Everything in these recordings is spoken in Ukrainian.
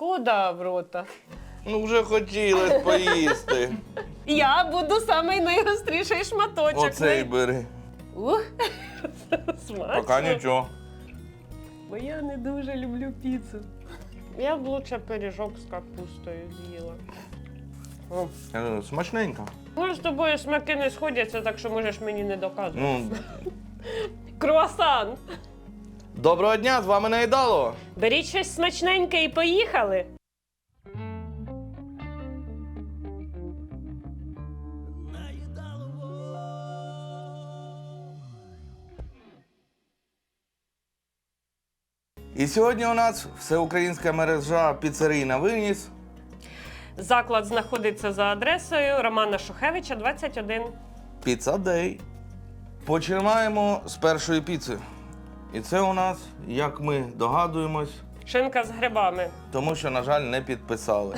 Куда в рота? Ну вже хотілося поїсти. Я буду самий найгостріший шматочок. Оцей бери. Ух, смачно. Поки нічого. Бо я не дуже люблю піцу. Я б лучше пиріжок з капустою з'їла. О. Е, Смачненько. Може, з тобою смаки не сходяться, так що можеш мені не доказувати. Ну, Круасан! Доброго дня, з вами Наїдало. Беріть щось смачненьке і поїхали. І сьогодні у нас всеукраїнська мережа піцерій на виніс. Заклад знаходиться за адресою Романа Шухевича, 21. Піца Дей. Починаємо з першої піци. І це у нас, як ми догадуємось, Шинка з грибами. тому що, на жаль, не підписали.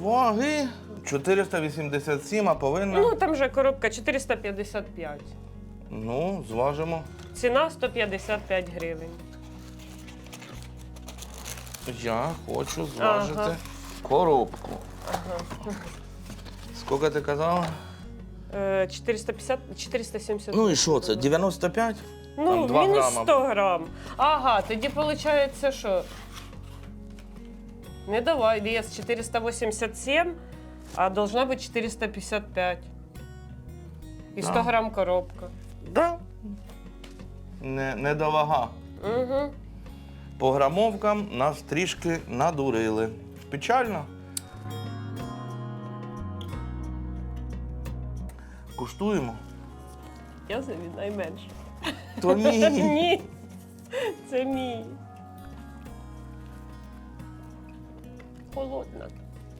Ваги 487, а повинна. Ну, там же коробка 455. Ну, зважимо. Ціна 155 гривень. Я хочу зважити Ага. коробку. Ага. Скільки ти казала? Е, 450, 470. Ну і що це? 95? Ну, Там два мінус грама. 100 грам. Ага, тоді виходить, що. Не давай, вес 487, а должна бути 455. І 100 Да. грам коробка. Да. Не, недовага. Угу. По грамовкам нас трішки надурили. Печально. Куштуємо. Я собі найменше. То ні. Ні. Це мій. Холодна.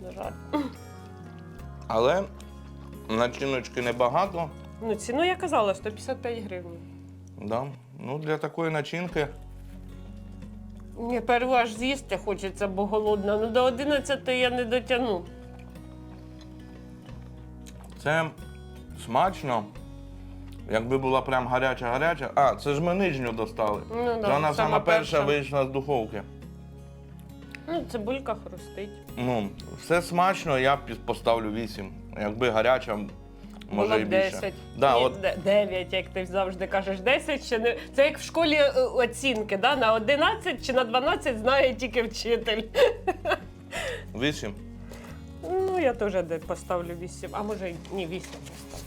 На жаль. Але начиночки небагато. Ну, ціну я казала 155 гривень. Да. Ну, для такої начинки. Мені першу з'їсти хочеться, бо голодна. Ну до 11 я не дотягну. Це смачно. Якби була прям гаряча-гаряча. А, це ж ми нижню достали. Ну, да, Це вона сама перша вийшла з духовки. Ну, цибулька хрустить. Ну, все смачно, я поставлю 8. Якби гаряча, може Було і б більше. 10. Да, Ні, от, де- 9, як ти завжди кажеш, 10 ще не. Це як в школі е, оцінки, да? на 11 чи на 12 знає тільки вчитель. 8. Ну, я теж де поставлю 8, а може й- ні, 8 поставлю.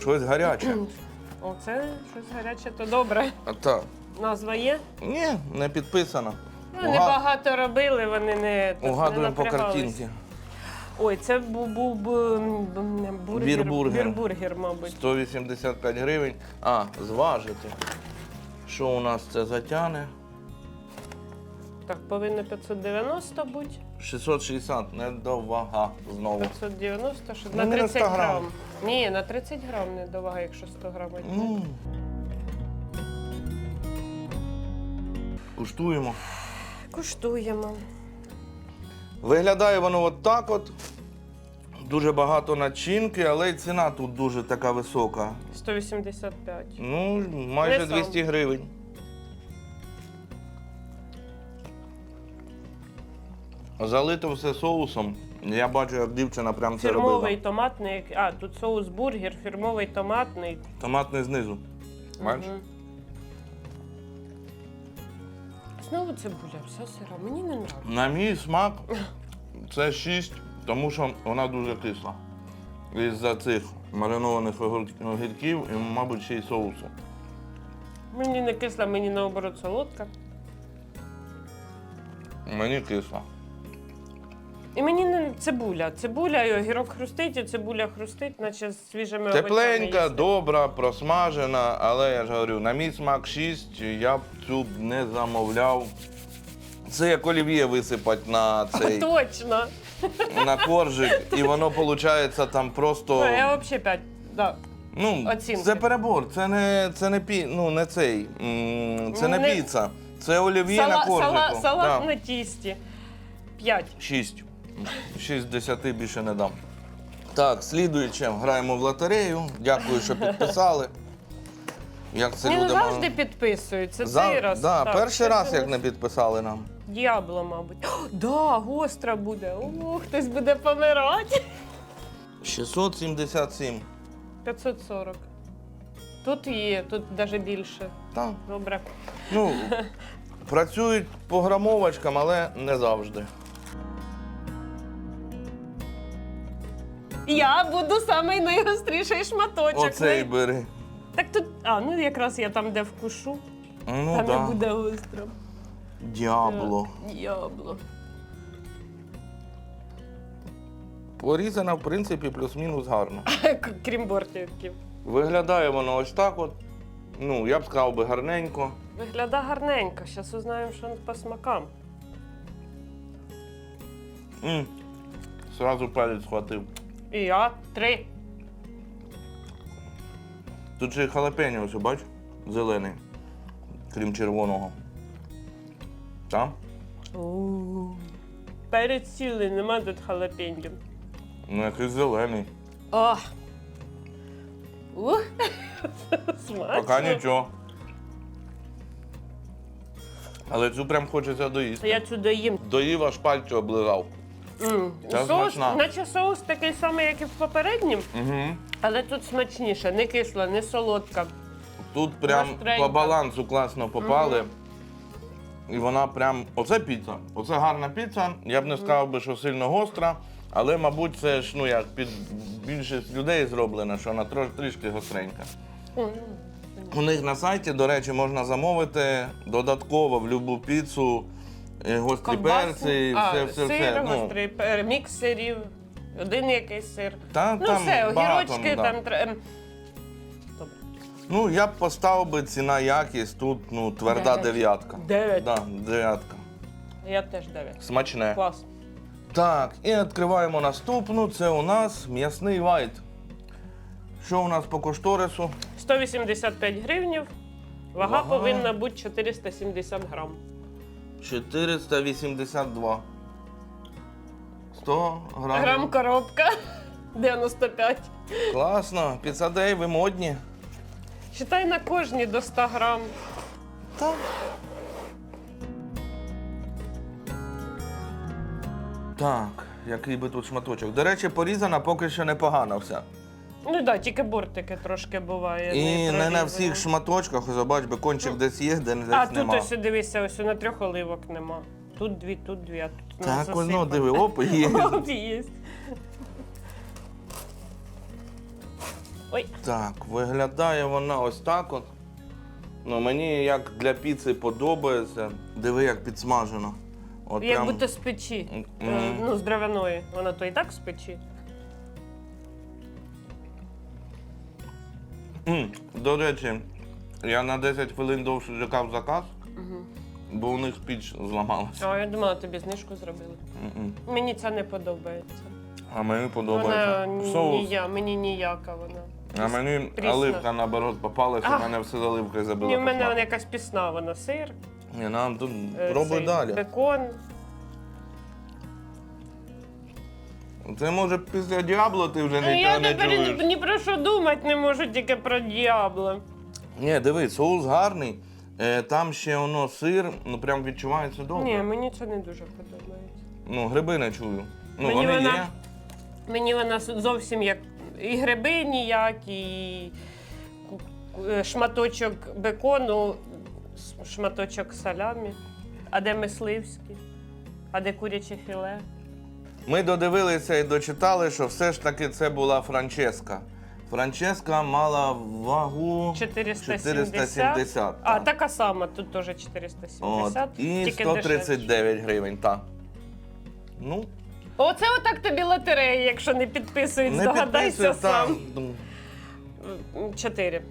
Щось гаряче. Оце щось гаряче, то добре. А так. Назва є. Ні, не підписано. Ну, небагато робили, вони не, не Угадуємо по напрягались. картинці. Ой, це був, був, був бургер, Бірбургер. бірбургер, мабуть. 185 гривень. А, зважити. Що у нас це затяне? Так, повинно 590 бути. 660, недовага знову. 590, що Ну, на не на 30 100 грам. грам. Ні, на 30 грам не довага, якщо 100 грам. Ну. Куштуємо. Куштуємо. Виглядає воно от так от. Дуже багато начинки, але й ціна тут дуже така висока. 185. Ну, майже Не сам. 200 гривень. Залито все соусом. Я бачу, як дівчина прям це Фірмовий томатний. А, тут соус бургер, фірмовий томатний. Томатний знизу. Бачиш? Мгм. Знову цибуля, вся сира. Мені не нравиться. На мій смак це 6, тому що вона дуже кисла. Із-за цих маринованих огур- огірків і, мабуть, ще й соусу. Мені не кисла, мені наоборот солодка. Мені кисла. І мені не цибуля. Цибуля і огірок хрустить, і цибуля хрустить, наче з свіжими овочами Тепленька, їсти. добра, просмажена, але я ж говорю, на мій смак 6, я б цю б не замовляв. Це як олів'є висипати на цей Точно. на коржик, і воно виходить там просто. Ну, я взагалі 5. Да. Ну, Оцінки. це перебор, це не, це не пі, ну не цей. м, Це не, Не- піца. Це олів'є на Сала, коржику. сала, салат Да. на тісті. 5. Шість. Шість з десяти більше не дам. Так, слідуюче, граємо в лотерею. Дякую, що підписали. Як це Вони люди завжди підписуються. За- Цей раз. Да, так, перший раз як не підписали нам. Діабло, мабуть. О, да, гостра буде. О, хтось буде помирати. 677. 540. Тут є, тут навіть більше. Так. Добре. Ну, працюють по грамовочкам, але не завжди. Я буду самий найгостріший шматочок. Оцей бери. Так тут. А, ну якраз я там, де вкушу, Ну там не так. буде гостро. Діабло. Діабло. Порізана, в принципі, плюс-мінус гарно. Крім бортиків. Виглядає воно ось так от. Ну, я б сказав би гарненько. Виглядає гарненько. Зараз узнаємо, що по смакам. м Сразу палець схватив. І я три. Тут ще й халапеньо, ось, бач? Зелений. Крім червоного. Там? У. Перець цілий, нема тут халапеньо. Ну, якийсь зелений. О! Ух! Смачно. Поки нічого. Але цю прям хочеться доїсти. Я цю доїм. Доїв аж пальці облизав. М. Соус, смачна. наче соус такий самий, як і в попереднім, Угу. але тут смачніше, не кисла, не солодка. Тут прям Гостренька. по балансу класно попали. І вона прям. Оце піца. Оце гарна піца. Я б не сказав би, що сильно гостра, але, мабуть, це ж ну як під більшість людей зроблена, що вона трош, трішки гостренька. М. У них на сайті, до речі, можна замовити додатково в любу піцу е, гострі Ковбасу. перці, а, все, все, сир, все. Ну, гострий пер, мікс сирів, один якийсь сир. та, Ну там все, багато, огірочки ну, да. там треба. Добре. Ну, я б поставив би ціна якість, тут ну, тверда Дев'ять. дев'ятка. Дев'ять. Да, дев'ятка. Я теж дев'ять. Смачне. Клас. Так, і відкриваємо наступну. Це у нас м'ясний вайт. Що у нас по кошторису? 185 гривнів. Вага Вага. повинна бути 470 грам. 482. 100 грамів. Грам коробка 95. Класно. Піцадей, ви модні. Считай на кожній до 100 грам. Так. Так, який би тут шматочок. До речі, порізана поки що непогано вся. Ну так, да, тільки бортики трошки буває. І не на всіх шматочках, ось бач, бекончик десь є, де десь А тут нема. ось дивися, ось на трьох оливок нема. Тут дві, тут дві, а тут Так, воно, засипано. диви, оп, є. Оп, є. Ой, Так, виглядає вона ось так от. Ну, мені як для піци подобається. Диви, як підсмажено. От як прям... будто з печі. Мгм. Е, Ну, з дровяної. Вона то і так з печі. М, До речі, я на 10 хвилин довше чекав заказ, бо у них піч зламалася. А я думала, тобі знижку зробили. М-м. Мені це не подобається. А мені Вона подобається. ні, Соус. нія, мені ніяка вона. А мені Прісна. оливка наоборот попалася, в мене все з оливкою забило. Ні, в по мене смаку. вона якась пісна, вона сир. Ні, нам тут е, пробуй цей далі. Бекон. Це може після діабло ти вже Ну, я нічого не тепер ні, чуєш. ні про що думати не можу, тільки про діабло. Ні, диви, соус гарний. Е, Там ще воно сир, ну прям відчувається добре. Ні, мені це не дуже подобається. Ну, гриби не чую. Ну, Мені вони вона- є. Мені вона с- зовсім як і гриби ніякі, і ку- ку- е, шматочок бекону, с- шматочок салямі. А де мисливський? А де куряче філе? Ми додивилися і дочитали, що все ж таки це була Франческа. Франческа мала вагу 470. 470. А, так. така сама, тут теж От, 470. і тільки дешевше. 139 гривень, так. Ну, Оце отак тобі лотерея, якщо не підписують, не здогадайся сам. ну, Чотири.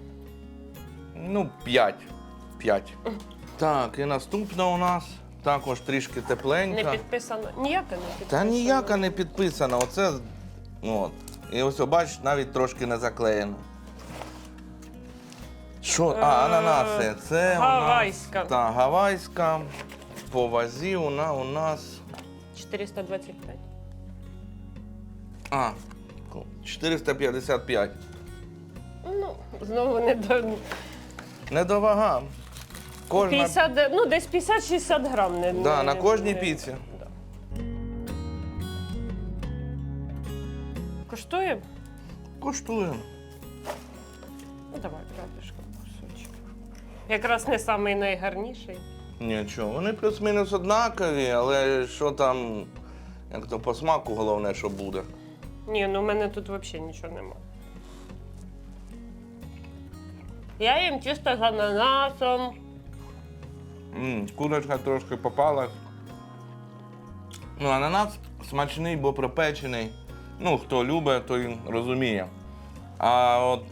Ну, 5. 5. Так, і наступна у нас також трішки Не підписано. Ніяка не підписано. Та ніяка не підписана. Оце. От. І ось, бачиш, навіть трошки не заклеєно. Що? А, Е, ананаси. Це гавайська. У нас, та, гавайська. По вазі вона у нас. 425. А, 455. Ну, знову не до. Недовага. Кожна 50, ну, десь 50-60 грам. Не, Да, не- на кожній не- піці. Да. Коштує? коштує. Ну, давай, крапішка, кусочок. Якраз не самий найгарніший. Нічого, вони плюс-мінус однакові, але що там, як то по смаку, головне, що буде. Ні, ну в мене тут взагалі нічого нема. Я їм чисто з ананасом. М курочка трошки попалась. Ну, ананас смачний, бо пропечений. Ну, хто любить, той розуміє. А от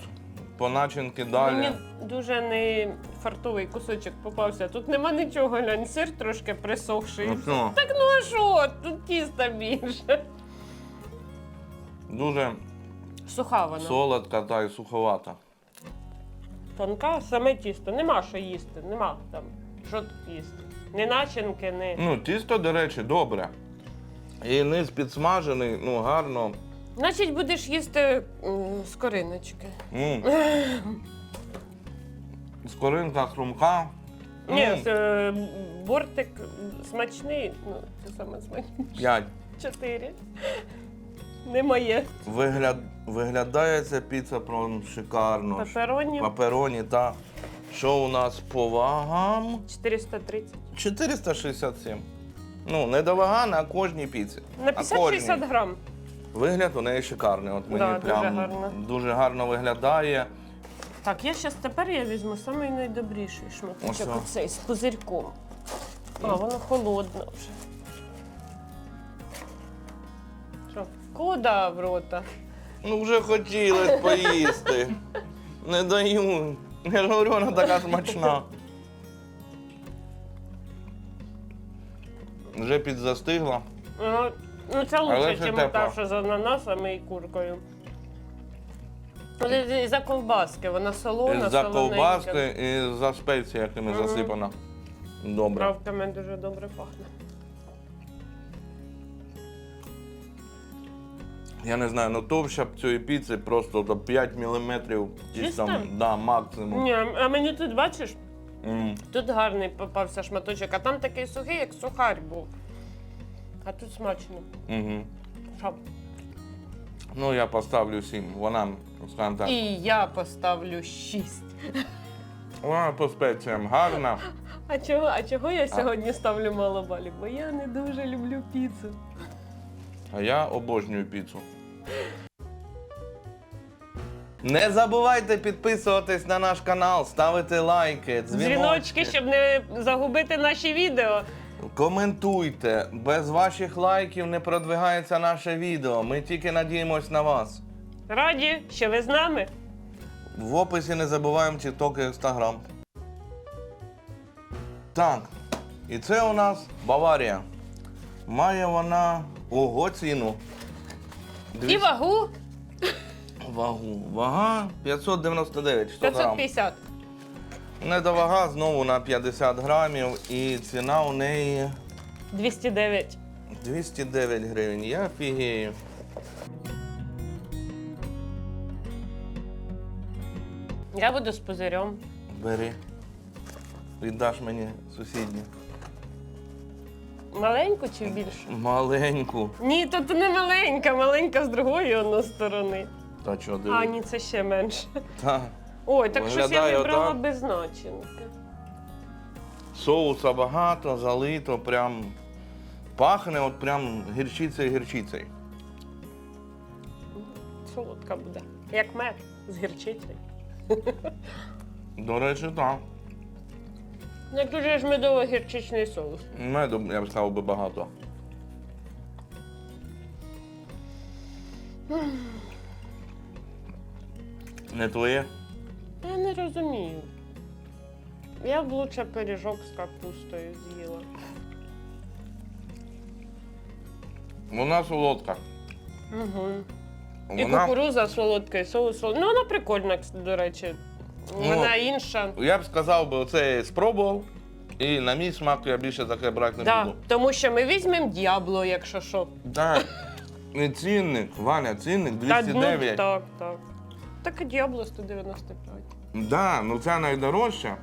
по начинки далі. Мені дуже не фартовий кусочок попався. Тут нема нічого, глянь, сир трошки присохший. Ну що, Так ну а що? Тут тіста більше. дуже Суха вона. солодка та й суховата. Тонка, саме тісто. Нема що їсти, нема там. Що тут їсти? Ні начинки, ні. Ну, тісто, до речі, добре. І низ підсмажений, ну, гарно. Значить, будеш їсти м, з кориночки. М. Скоринка хрумка. Ні, з, е, бортик смачний, ну, це саме смачніше. П'ять. Чотири. Не моє. Вигляд... Виглядає ця піца прям шикарно. Пепероні Папероні та що у нас по вагам? 430. 467. Ну, недовага на кожній піці. На кожній. 50-60 грам. Вигляд у неї шикарний. От мені Да, дуже прям гарно. дуже гарно виглядає. Так, я зараз тепер я візьму самий найдобріший Ось шматочок оцей з пузирьком. А, воно холодне вже. Що? Куда в рота? Ну, вже хотілося поїсти. Не даю. Я ж говорю, вона така смачна. Вже підзастигла. Ну, ну це Але лучше, це ніж тепло. та, що з ананасами і куркою. Але і за ковбаски, вона солона, За солоненька. ковбаски і за спеції, якими засипана. Добре. Травками дуже добре пахне. Я не знаю, ну товща б цієї піци просто до 5 мм. Чисто? там, да, максимум. Ні, а мені тут бачиш, М. тут гарний попався шматочок, а там такий сухий, як сухарь був. А тут смачно. Мгм. Що? Ну, я поставлю 7. Вона, скажімо так, І я поставлю 6. вона по спеціям гарна. А чого, а чого я сьогодні ставлю мало балів? Бо я не дуже люблю піцу. А я обожнюю піцу. Не забувайте підписуватись на наш канал, ставити лайки, дзвіночки. Дзвіночки, щоб не загубити наші відео. Коментуйте. Без ваших лайків не продвигається наше відео. Ми тільки надіємось на вас. Раді, що ви з нами. В описі не забуваємо TikTok і Instagram. Так, і це у нас Баварія. Має вона ого ціну. І вагу Вагу. Вага 599 100 грам. 550. Недовага знову на 50 грамів і ціна у неї 209. 209 гривень. Я фігею. Я буду з пузирем. Бери. Віддаш мені сусідню. Маленьку чи більшу? Маленьку. Ні, тут не маленька, маленька з другої воно сторони. Та чого А, диви? ні, це ще менше. Та. Ой, так щось я Виглядає вибрала отак. без начинки. Соуса багато, залито, прям пахне от прям гірчицею гірчицею. Солодка буде. Як мед з гірчицею. До речі, так. Як дуже ж медово-гірчичний соус. Меду, я б сказав би багато. Не твоє? Я не розумію. Я б лучше пиріжок з капустою з'їла. Вона солодка. Угу. І Вона, кукуруза солодка, і соус солодкий. Ну, вона прикольна, до речі. Вона інша. я б сказав би, оце спробував. І на мій смак я більше таке брати не Да, буду. тому що ми візьмемо діабло, якщо що. Так. І цінник, Ваня, цінник Та, ну, 209. так, так. Так і діабло 195. Да, ну це найдорожча.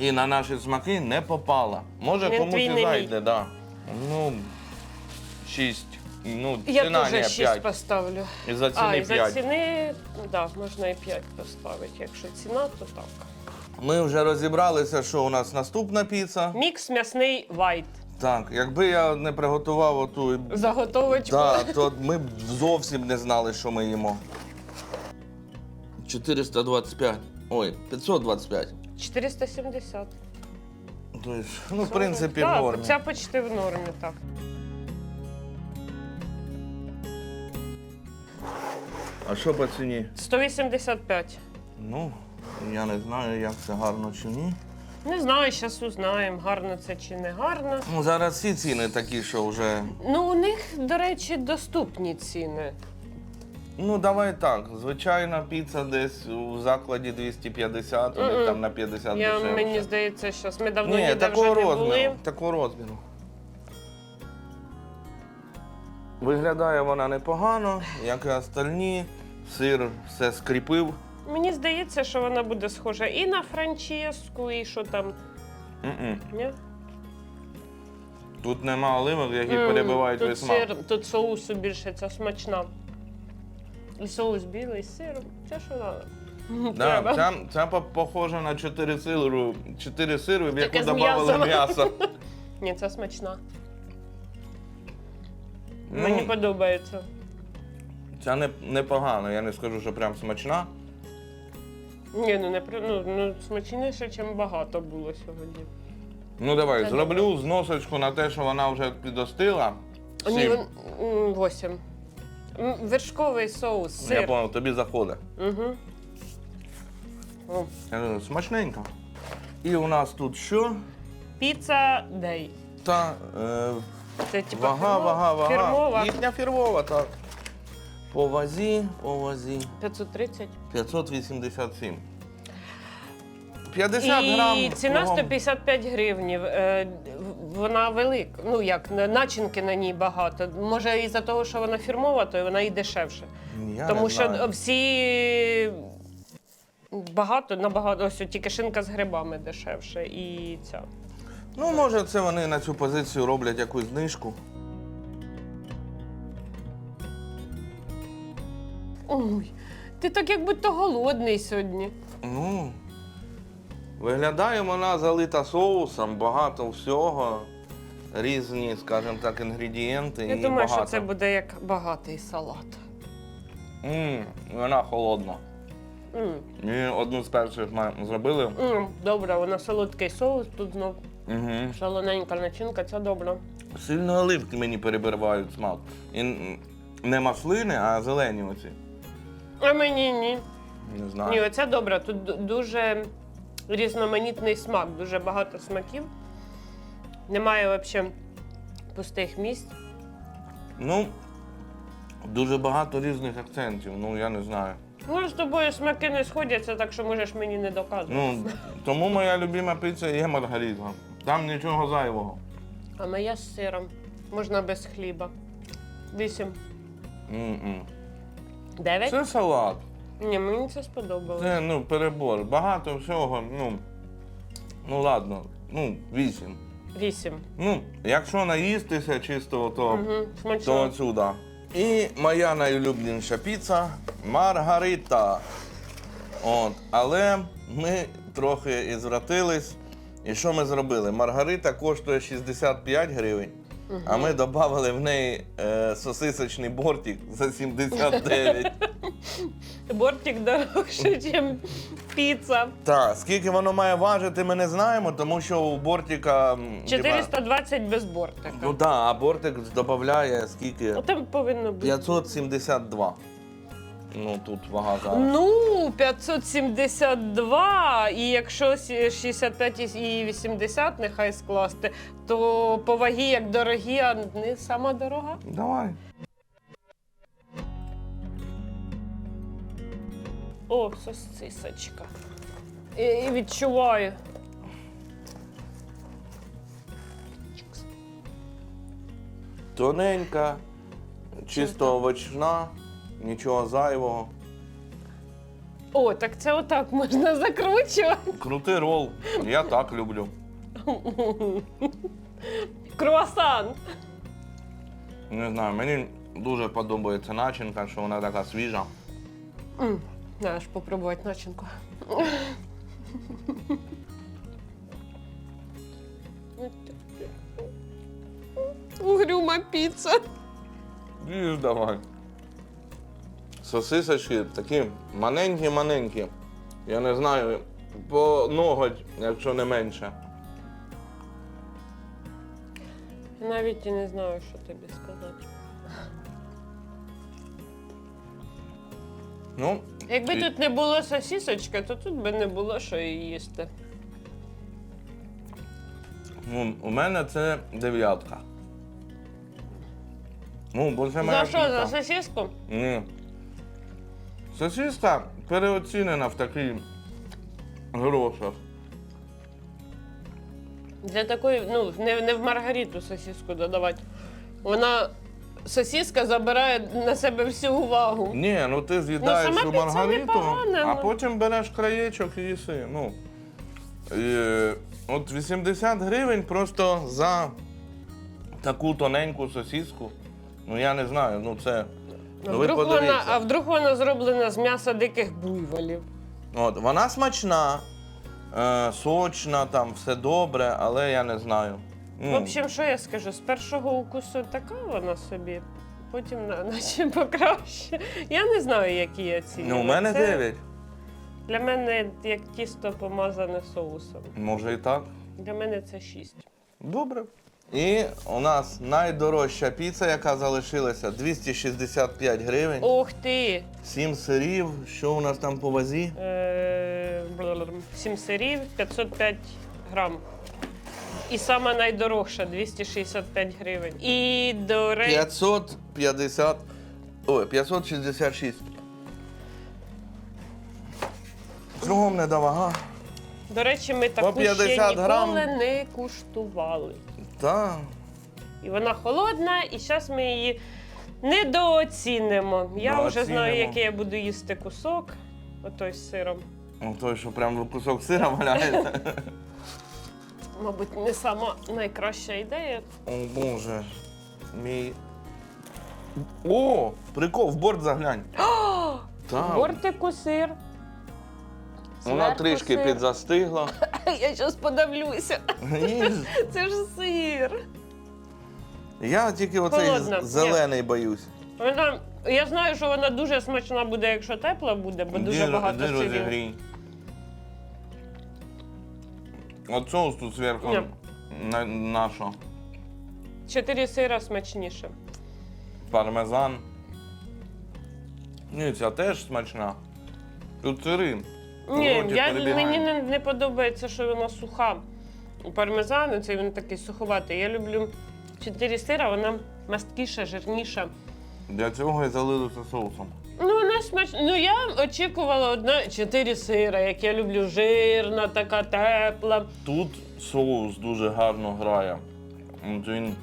І на наші смаки не попала. Може Він комусь твій і мій. зайде, да. Ну, 6. Ну, Я ціна теж не 6 5. поставлю. І за А, ціни і за 5. ціни, да, можна і 5 поставити. Якщо ціна, то так. Ми вже розібралися, що у нас наступна піца. Мікс м'ясний вайт. Так, якби я не приготував оту, Заготовочку. да, то ми б зовсім не знали, що ми їмо. 425. Ой, 525. 470. Тобто, ну, в принципі, в нормі. Ця почти в нормі, так. А що по ціні? 185. Ну, я не знаю, як це гарно чи ні. Не знаю, зараз узнаємо, гарно це чи не гарно. Ну, зараз всі ціни такі, що вже. Ну, у них, до речі, доступні ціни. Ну, давай так. Звичайна піца десь у закладі 250, у них там на 50 Я, дешевше. мені здається, зараз ми давно Ні, ніде такого вже не розміру. були. Такого розміру. Виглядає вона непогано, як і остальні. Сир все скріпив. Мені здається, що вона буде схожа і на франческу, і що там. М-м. Ні? Тут нема оливок, які М, перебивають тут весь смак. сир, тут соусу більше, це смачна. І соус білий, з сиром. Це що треба. Да, ця, ця по- похожа на 4 сиру, 4 сиру, в яку з м'ясом. м'ясо. Ні, це смачна. Ну, Мені подобається. Ця не, непогана, я не скажу, що прям смачна. Ні, ну не при- ну, ну смачніше, ніж багато було сьогодні. Ну давай, Це зроблю зносочку на те, що вона вже підостила. Ні, Сім. він м, восім. М, Вершковий соус, Я сир. понял, тобі заходить. Угу. О, Я говорю, Смачненько. І у нас тут що? Піца Дей. Та е, Це типа вага, фірмова? вага, вага. Фірмова. Їхня фірмова, так. По вазі, по вазі. 530. 587. 50 грам. І ціна кругом. 155 гривнів. Е, Вона велика. Ну як, начинки на ній багато. Може, із-за того, що вона фірмова, то вона і дешевше. Я Тому не що знаю. всі багато, набагато, ось тільки шинка з грибами дешевше і ця. Ну, може, це вони на цю позицію роблять якусь знижку. Ой, ти так як будто голодний сьогодні. Ну, виглядає вона залита соусом, багато всього. Різні, скажімо так, інгредієнти. Я і думаю, багато. що це буде як багатий салат. М, вона холодна. М, Ми одну з перших ми зробили. м, Добре, вона солодкий соус, тут знов Угу. солоненька начинка, це добре. Сильно оливки мені перебивають смак. І не маслини, а зелені оці. А мені ні. Не знаю. Ні, оце добре. Тут дуже різноманітний смак, дуже багато смаків. Немає взагалі пустих місць. Ну, дуже багато різних акцентів, ну я не знаю. Ну, з тобою смаки не сходяться, так що можеш мені не доказувати. Ну, тому моя любима піца є маргарита. Там нічого зайвого. А моя з сиром. Можна без хліба. Вісім. М-м. Дев'ять? Це салат. Ні, мені це сподобалось. Це ну, перебор. Багато всього. Ну, ну ладно, ну, вісім. Вісім. Ну, якщо наїстися чисто, то, Угу. то отсюда. І моя найулюбленіша піца Маргарита. От, але ми трохи і звратились. І що ми зробили? Маргарита коштує 65 гривень, а ми додали в неї е, сосисочний бортик за 79. Бортик дорогший, ніж піца. Так, скільки воно має важити, ми не знаємо, тому що у бортика. м, 420 без бортика. Ну так, а бортик додає скільки? Ну, Там повинно бути. 572. Ну тут вага зараз. Ну, 572, і якщо сі- 65 і 80 нехай скласти, то по вагі як дорогі, а не сама дорога. Давай. О, сосисочка. І, і відчуваю. Тоненька, чисто овочна, нічого зайвого. О, так це отак можна закручувати. Крутий рол. Я так люблю. Круасан. Не знаю, мені дуже подобається начинка, що вона така свіжа. М, Треба ж попробувати начинку. Угрюма піца. Їж давай. Сосисочки такі маленькі-маленькі. Я не знаю, по ноготь, якщо не менше. Навіть і не знаю, що тобі сказати. Ну, Якби і- тут не було сосісочки, то тут би не було що і їсти. ну, у мене це дев'ятка. Ну, моя За що, за сосиску? Ні. Сосиска переоцінена в таких грошах. Для такої, ну, не, не в маргариту сосиску додавати. Вона сосиска забирає на себе всю увагу. Ні, ну ти з'їдаєш сама у піца маргариту, непогана, а ну. потім береш краєчок і їси. Ну, е, от 80 гривень просто за таку тоненьку сосиску. Ну я не знаю, ну це. А Ну, ви вдруг, вона, подивіться. а вдруг вона зроблена з м'яса диких буйволів. От, вона смачна, е, сочна, там все добре, але я не знаю. Ну, В общем, що я скажу? З першого укусу така вона собі, потім на- наче покраще. Я не знаю, які я ціни. ну, у мене 9. Для мене як тісто помазане соусом. Може і так. Для мене це 6. Добре. І у нас найдорожча піца, яка залишилася 265 гривень. Ух ти! 7 сирів. Що у нас там по вазі? Е, Сім сирів, 505 грам. І сама найдорожча 265 гривень. І до речі, 550. Ой, 566. Кругом недовага. до речі, ми таку 50 ще ніколи грам. не куштували. Та. І вона холодна, і зараз ми її недооцінимо. Я вже знаю, Недооцінимо. який я буду їсти кусок. Отой з сиром. Ну, той, що прям кусок сира валяється. Мабуть, не сама найкраща ідея. О, Боже. Мій. О! Прикол, в борт заглянь. Бортику сир. Вона Зверху трішки сир. підзастигла. Я зараз подавлюся. Їж. Це ж сир. Я тільки оцей Холодна, з- зелений боюсь. Вона, я знаю, що вона дуже смачна буде, якщо тепла буде, бо дуже Іди- багато іди сирів. розігрій. От соус тут зверху Ні. на, на що? Чотири сира смачніше. Пармезан. Ні, ця теж смачна. Тут сири. Ні, я, перебігає. мені не, не подобається, що вона суха. Пармезан, це він такий суховатий. Я люблю чотири сира, вона масткіша, жирніша. Для цього і залили це соусом. Ну, вона смачна. Ну, я очікувала одна чотири сира, як я люблю, жирна, така тепла. Тут соус дуже гарно грає. Він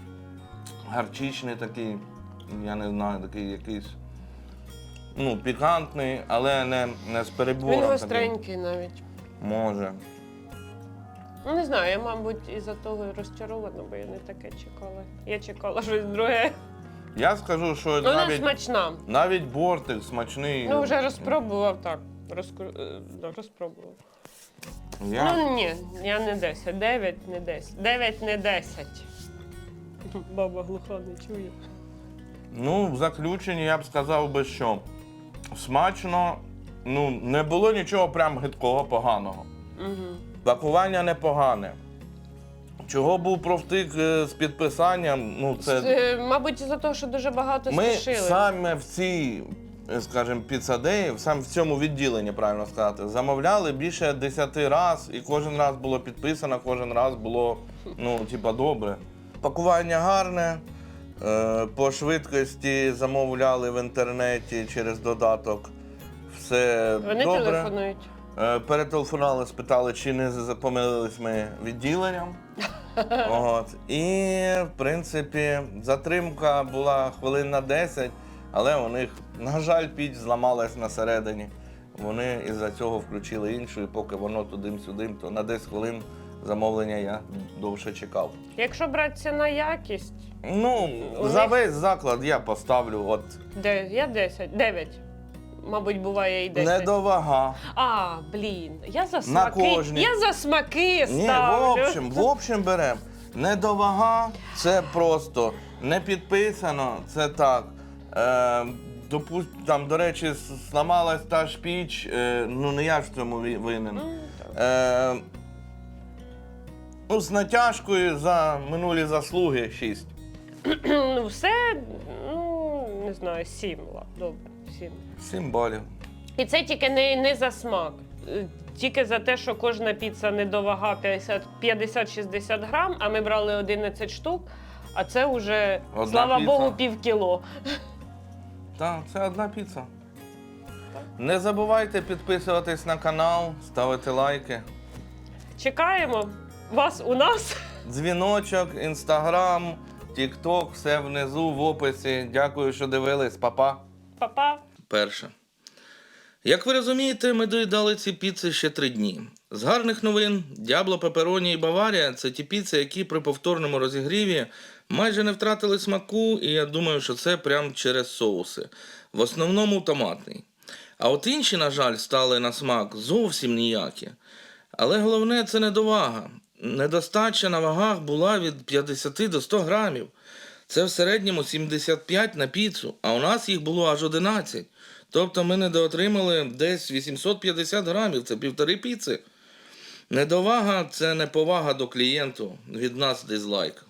гарчичний такий, я не знаю, такий якийсь. Ну, пікантний, але не, не з перебором. Він гостренький навіть. Може. Ну, не знаю, я, мабуть, із-за того і розчарована, бо я не таке чекала. Я чекала щось друге. Я скажу, що вона навіть, смачна. навіть бортик смачний. Ну, вже розпробував так. Розкру... е, да, розпробував. Я... Ну ні, я не 10. 9 не 10. 9 не 10. Баба глуха не чує. Ну, в заключенні я б сказав би, що смачно, ну, не було нічого прям гидкого поганого. Угу. Пакування непогане. Чого був профтик е, з підписанням, ну це. Це, мабуть, із-за того, що дуже багато Ми спішили. саме в цій, е, скажімо, піцадеї, саме в цьому відділенні, правильно сказати, замовляли більше 10 разів, і кожен раз було підписано, кожен раз було, ну, типа, добре. Пакування гарне. Е, По швидкості замовляли в інтернеті через додаток. Все Вони добре. телефонують. Е, Перетелефонували, спитали, чи не з- помилились ми відділенням. От. І, в принципі, затримка була хвилин на 10, але у них, на жаль, піч зламалась на середині. вони із-за цього включили іншу, і поки воно тудим-сюдим, то на 10 хвилин замовлення я довше чекав. Якщо братися на якість, Ну, У за них- весь заклад я поставлю от де я 10, 9. Мабуть, буває і 10. недовага. А, блін, я за смаки. кожній. Я за смаки Ні, в ставлю. общем, в общем беремо. Недовага це просто не підписано, це так. Е, допу- там, до речі, с- зламалась та ж піч, е, ну не я ж в цьому ві- винен. Так. Е, ну, з натяжкою за минулі заслуги 6. Ну, все, ну, не знаю, 7, ладно, добре, 7. 7 балів. І це тільки не, не за смак. Е, Тільки за те, що кожна піца недовага 50 50-60 грам, а ми брали 11 штук, а це вже, Одна слава піца. Богу, пів кіло. Так, це одна піца. Не забувайте підписуватись на канал, ставити лайки. Чекаємо вас у нас. Дзвіночок, інстаграм, тікток, все внизу в описі. Дякую, що дивились, Па-па. Па-па. Перше. Як ви розумієте, ми доїдали ці піци ще три дні. З гарних новин Дябло, Пепероні і Баварія це ті піци, які при повторному розігріві майже не втратили смаку, і я думаю, що це прямо через соуси. В основному томатний. А от інші, на жаль, стали на смак зовсім ніякі. Але головне це недовага. Недостача на вагах була від 50 до 100 грамів. Це в середньому 75 на піцу, а у нас їх було аж 11. Тобто ми недоотримали десь 850 грамів, це півтори піци. Недовага це неповага до клієнту. Від нас дизлайк.